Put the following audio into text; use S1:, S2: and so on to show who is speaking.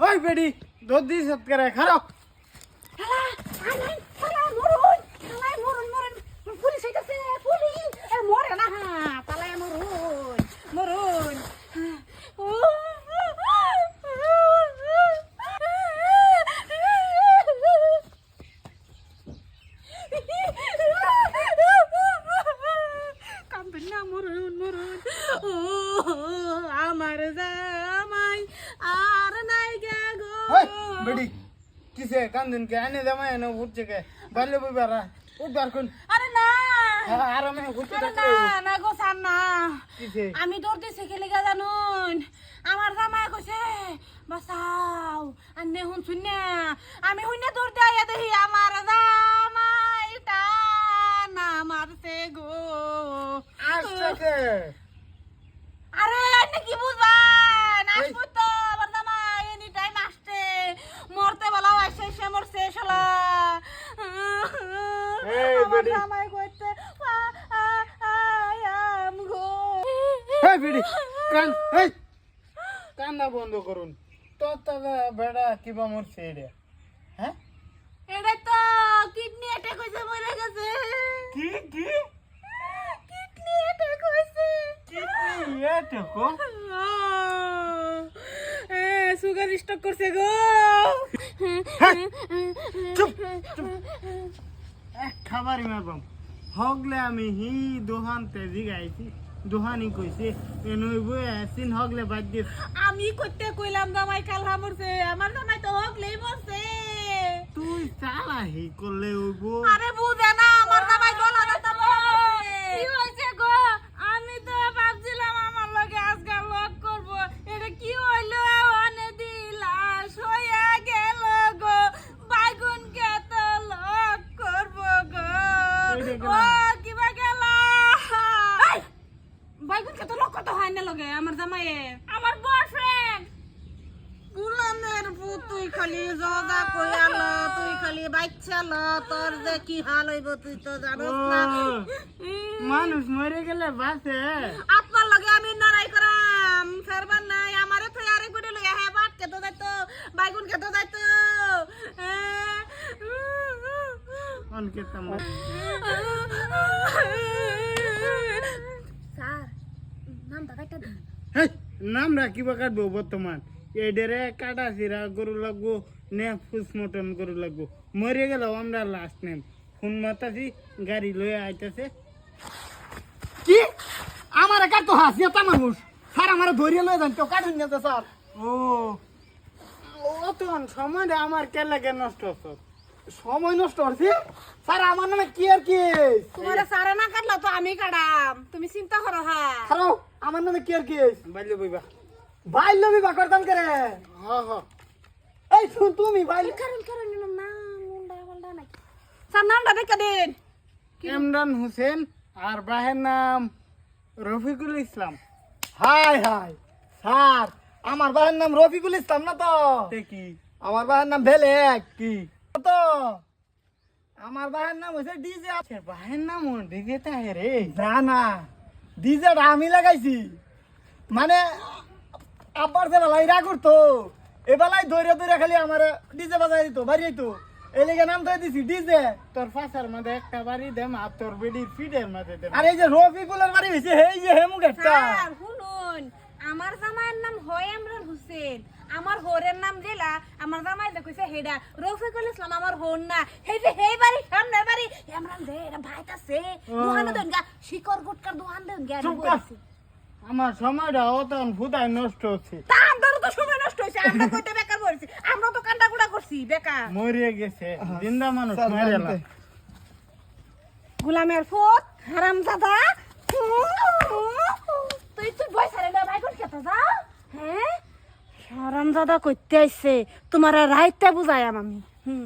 S1: ওই বেডি দুধ দিস করে খারাপ
S2: কান্দন না মরুন মরুন ও আমার জামাই আর নাই গে গো
S1: ওই বেডি। কিসে? কান্দুন কে আনে জামাই এনে উঠছে কে? বাল্য বিবারা উঠবার কোন?
S2: আরে না।
S1: উঠতে
S2: আরে
S1: থাকলে
S2: না না গো সান না।
S1: কিসে?
S2: আমি তোর দিছে খেলে গা জানুন। আমার জামাই কইছে বাসাও আন্নে হুন শুনে আমি হুনে তোর দেয়া দেহি আমার জামাই না মারছে গো।
S1: আসছে কে
S2: আরে আন্নে কি বুঝবান
S1: এই।
S2: আসব তো আমার জামাই এনি টাইম আসছে মরতে বলা আসছে সে মর শেষ হলো
S1: এই
S2: আমার
S1: বেডি।
S2: জামাই কইতে আই আম গো।
S1: এই বেডি কান এই কান্না বন্ধ করুন। তো তবে বেড়া কিবা মরছে এটা হ্যাঁ?
S2: এটা তো কিডনি অ্যাটাক হইছে মরে গেছে।
S1: কি কি?
S2: কিডনি অ্যাটাক হইছে।
S1: কিডনি
S2: এ সুগার স্টক করছে গো।
S1: চুপ চুপ। এক খাবারই মারবাম হগলে আমি হি দোহান তেজি গাইছি দোহানি কইছে এনই বই আসিন হগলে বাদ দিয়ে
S2: আমি করতে কইলাম জামাই কালহা মরছে। আমার জামাই তো হগলেই মরছে।
S1: তুই চালা হি করলে উইব
S2: আরে বুঝে না আমার জামাই গলা ব্যথা মরছে কি হইছে গো আমি তো ভাবছিলাম আমার লগে আজকাল লক করব এটা কি হইল অনে দিলাস হইয়া গেল গো বাইগুন কে তো লক করব গো
S1: এইটা
S2: ও
S1: কেনা?
S2: কিবা গেল বাইগুন কে তো লক করতে হয় না লগে আমার জামাইয়ে আমার বয়ফ্রেন্ড গুলামের পুত তুই খালি জগা কইয়াল তুই খালি বাচ্চাল তোর যে কি হাল হইব তুই তো জানোস না।
S1: মানুষ মরে গেলে বাসে
S2: আপনার লগে আমি লড়াই করাম ফেরবার নাই আমারে তো আরেক গুড়ে লইয়া হ্যাঁ বাট কেতো যাইতো বাইগুন কেতো যাইতো। স্যার নাম দাদাটা দিন।
S1: হেই, নাম রাখিবা কাটবো বর্তমান। এডেরে কাটা সিরা গরু লাগবো নে ফুস মটন গরু লাগবো। মরে গেল আমরা লাস্ট নেম। ফোন মাতাছি গাড়ি লয়ে আইতাছে।
S3: কি? আমার কাট তো হাসি তা মানুষ। স্যার আমার ধরিয়ে লয়ে যান কেউ কাটুন না স্যার
S1: ও ও তখন সময় আমার কে লাগে নষ্ট হতো
S3: সময় নষ্ট হচ্ছে? স্যার আমার নামে কি আর কি?
S2: তোমার সারা না কাটলো তো আমি কাটাম। তুমি চিন্তা করো হ্যাঁ
S3: আমার নামে কি আর কি
S1: বাইলে বইবা
S3: বাইল বিবাহ করতাম করে
S1: হ হ।
S3: এই শুন তুমি বাইল
S2: কারণ কারণ না মুন্ডা বলডা নাকি? স্যার নামটা দেখে দিন।
S1: ইমরান হোসেন আর বাহের নাম Rafiqul Islam.
S3: Hi hi. Sir আমার ভাইয়ের নাম রফিকুল ইসলাম না তো?
S1: কি?
S3: আমার ভাইয়ের নাম ভেলেক
S1: কি?
S3: তো?
S1: আমার বাহের নাম হচ্ছে ডিজে। আছে বাহের নাম ডিজে তাহে রে।
S3: জানা ডিজেটা আমি লাগাইছি। মানে আব্বার যে বেলায় রাগ করতো এ বেলায় দৌড়ে দৌড়ে খালি আমার ডিজে বাজাই দিত বাড়ি তো এই লেগে নাম ধরে দিছি ডিজে
S1: তোর ফাঁসার মধ্যে একটা বাড়ি দেম আর তোর বেডির ফিডের মধ্যে দেম
S3: আর এই যে রফিকুলের বাড়ি হয়েছে এই যে হেমু গেটটা
S2: শুনুন আমার জামাইয়ের নাম হয় ইমরান হোসেন। আমার হোরের নাম জেলা আমার জামাই যে কইছে হেডা। রফিকুল ইসলাম আমার হোর না। হে যে হেই বাড়ি সামনের বাড়ি ইমরান দে এটা ভাইত আছে। দোহানে গা শিকর গুটকার দোহান দেন গা
S1: চুপ কর। আমার সময়টা অতন ফুদায় নষ্ট হচ্ছে।
S2: তা তো সময় নষ্ট হইছে আমরা কইতে বেকার বলছি আমরা তো কান্ডা কুড়া করছি বেকার।
S1: মরে গেছে জিন্দা মানুষ মেরে
S3: জানতে।
S2: গুলামের ফুট হারাম দাদা তুই তুই ভয় সারে না ভাই কোন খেতে যা। হ্যাঁ? হারাম দাদা কইতে আইছে তোমার রাইতে বুঝাই আমি। হুম।